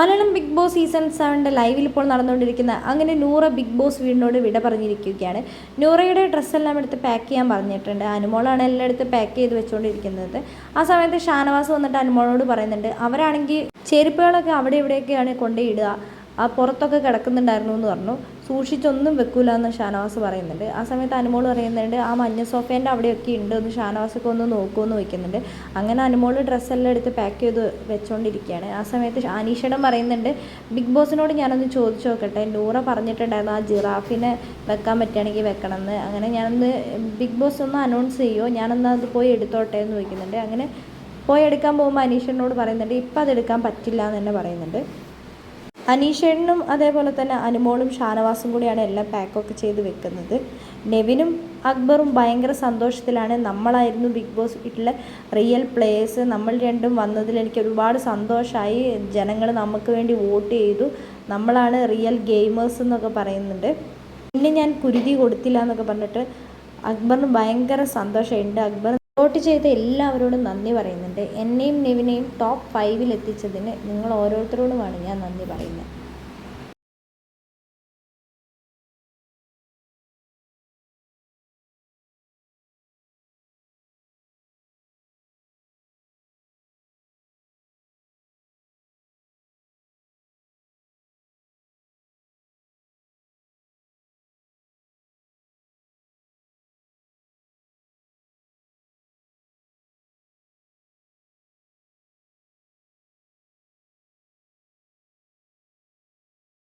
Malayalam big boss season സെവന്റെ ലൈവിൽ ഇപ്പോൾ നടന്നുകൊണ്ടിരിക്കുന്ന അങ്ങനെ നൂറ ബിഗ് ബോസ് വീടിനോട് വിട പറഞ്ഞിരിക്കുകയാണ്. നൂറയുടെ ഡ്രസ്സെല്ലാം എടുത്ത് പാക്ക് ചെയ്യാൻ പറഞ്ഞിട്ടുണ്ട്. അനുമോളാണ് എല്ലാം എടുത്ത് പാക്ക് ചെയ്ത് വെച്ചുകൊണ്ടിരിക്കുന്നത്. ആ സമയത്ത് ഷാനവാസ് വന്നിട്ട് അനുമോളോട് പറയുന്നുണ്ട് അവരാണെങ്കിൽ ചെരുപ്പുകളൊക്കെ അവിടെ ഇവിടെയൊക്കെയാണ് കൊണ്ടുപോയിടുക ആ പുറത്തൊക്കെ കിടക്കുന്നുണ്ടായിരുന്നു എന്ന് പറഞ്ഞു. സൂക്ഷിച്ചൊന്നും വെക്കൂല എന്ന് ഷാനവാസ് പറയുന്നുണ്ട്. ആ സമയത്ത് അനുമോൾ പറയുന്നുണ്ട് ആ മഞ്ഞ സോഫേന്റെ അവിടെയൊക്കെ ഉണ്ട് എന്ന് ഷാനവാസൊക്കെ ഒന്ന് നോക്കുമെന്ന് വയ്ക്കുന്നുണ്ട് അങ്ങനെ അനുമോൾ ഡ്രസ്സെല്ലാം എടുത്ത് പാക്ക് ചെയ്ത് വെച്ചുകൊണ്ടിരിക്കുകയാണ് ആ സമയത്ത് അനീഷടം പറയുന്നുണ്ട് ബിഗ് ബോസിനോട് ഞാനൊന്ന് ചോദിച്ചു നോക്കട്ടെ. നൂറ പറഞ്ഞിട്ടുണ്ടായിരുന്നു ആ ജിറാഫിനെ വെക്കാൻ പറ്റുകയാണെങ്കിൽ വെക്കണം എന്ന് അങ്ങനെ ഞാനൊന്ന് ബിഗ് ബോസ് ഒന്ന് അനൗൺസ് ചെയ്യുമോ ഞാനൊന്ന് അത് പോയി എടുത്തോട്ടെ എന്ന് ചോദിക്കുന്നുണ്ട്. അങ്ങനെ പോയി എടുക്കാൻ പോകുമ്പോൾ അനീഷനോട് പറയുന്നുണ്ട് ഇപ്പം അതെടുക്കാൻ പറ്റില്ല എന്ന് തന്നെ പറയുന്നുണ്ട്. അനീഷേട്ടനും അതേപോലെ തന്നെ അനുമോളും ഷാനവാസും കൂടിയാണ് എല്ലാം പാക്കൊക്കെ ചെയ്ത് വെക്കുന്നത്. നെവിനും അക്ബറും ഭയങ്കര സന്തോഷത്തിലാണ്. നമ്മളായിരുന്നു ബിഗ് ബോസ് വീട്ടിലെ റിയൽ പ്ലേയേഴ്സ് നമ്മൾ രണ്ടും വന്നതിൽ എനിക്ക് ഒരുപാട് സന്തോഷമായി ജനങ്ങൾ നമുക്ക് വേണ്ടി വോട്ട് ചെയ്തു. നമ്മളാണ് റിയൽ ഗെയിമേഴ്സ് എന്നൊക്കെ പറയുന്നുണ്ട്. പിന്നെ ഞാൻ കുരുതി കൊടുത്തില്ല എന്നൊക്കെ പറഞ്ഞിട്ട് അക്ബറിന് ഭയങ്കര സന്തോഷമുണ്ട് അക്ബർ വോട്ട് ചെയ്ത എല്ലാവരോടും നന്ദി പറയുന്നുണ്ട്. എന്നെയും നിവിനെയും ടോപ്പ് ഫൈവിൽ എത്തിച്ചതിന് നിങ്ങൾ ഓരോരുത്തരോടുമാണ് ഞാൻ നന്ദി പറയുന്നത്.